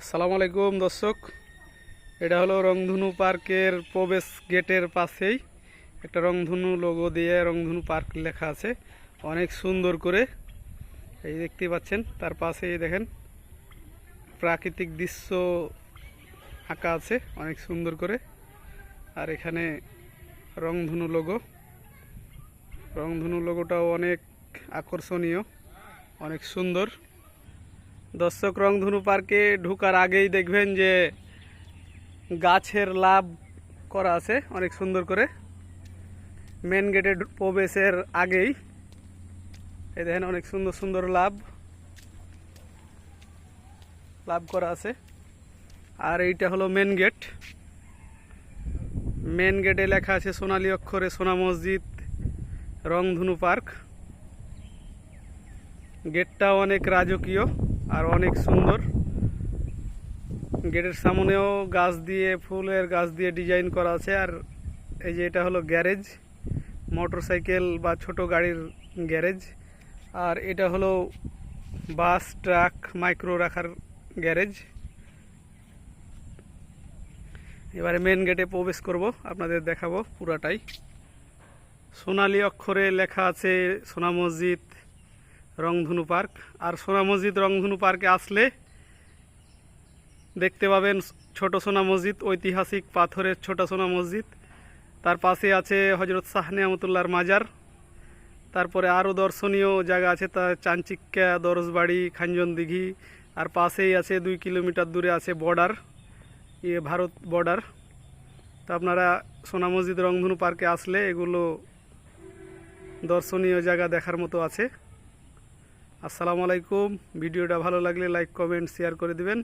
আসসালামু আলাইকুম, দর্শক। এটা হলো রংধনু পার্কের প্রবেশ গেটের পাশেই একটা রংধনু লোগো দিয়ে রংধনু পার্ক লেখা আছে। অনেক সুন্দর করে এই দেখতে পাচ্ছেন, তার পাশেই দেখেন প্রাকৃতিক দৃশ্য আঁকা আছে অনেক সুন্দর করে। আর এখানে রংধনু লোগো রংধনু লোগোটাও অনেক আকর্ষণীয়, অনেক সুন্দর। দর্শক রংধনু পার্কে ঢোকার আগেই দেখবেন যে গাছের লাভ করা আছে অনেক সুন্দর করে। মেন গেটে প্রবেশের আগেই এই দেখেন অনেক সুন্দর সুন্দর লাভ লাভ করা আছে। আর এইটা হলো মেন গেট মেন গেটে লেখা আছে সোনালি অক্ষরে সোনা মসজিদ, রংধনু পার্ক। গেটটা অনেক রাজকীয়। আর অনেক সুন্দর। গেটের সামনেও গাছ দিয়ে, ফুলের গাছ দিয়ে ডিজাইন করা আছে। আর এই যে এটা হলো গ্যারেজ, মোটরসাইকেল বা ছোট গাড়ির গ্যারেজ। আর এটা হলো বাস, ট্রাক, মাইক্রো রাখার গ্যারেজ। এবারে মেন গেটে প্রবেশ করব, আপনাদের দেখাবো পুরাটাই। সোনালি অক্ষরে লেখা আছে সোনা মসজিদ। রংধনু পার্ক। আর সোনা মসজিদ রংধনু পার্কে আসলে দেখতে পাবেন ছোট সোনা মসজিদ, ঐতিহাসিক পাথরের ছোট সোনা মসজিদ। তার পাশে আছে হজরত শাহ নিয়ামতুল্লাহর মাজার। তারপরে আরও দর্শনীয় জায়গা আছে, তা চাঞ্চিক্যা দরজবাড়ি খাঞ্জন দিঘি আর পাশেই আছে দুই কিলোমিটার দূরে আছে বর্ডার ইয়ে ভারত বর্ডার। তো আপনারা সোনা মসজিদ রংধনু পার্কে আসলে এগুলো দর্শনীয় জায়গা দেখার মতো আছে। আসসালামু আলাইকুম। ভিডিওটা ভালো লাগলে লাইক কমেন্ট শেয়ার করে দিবেন।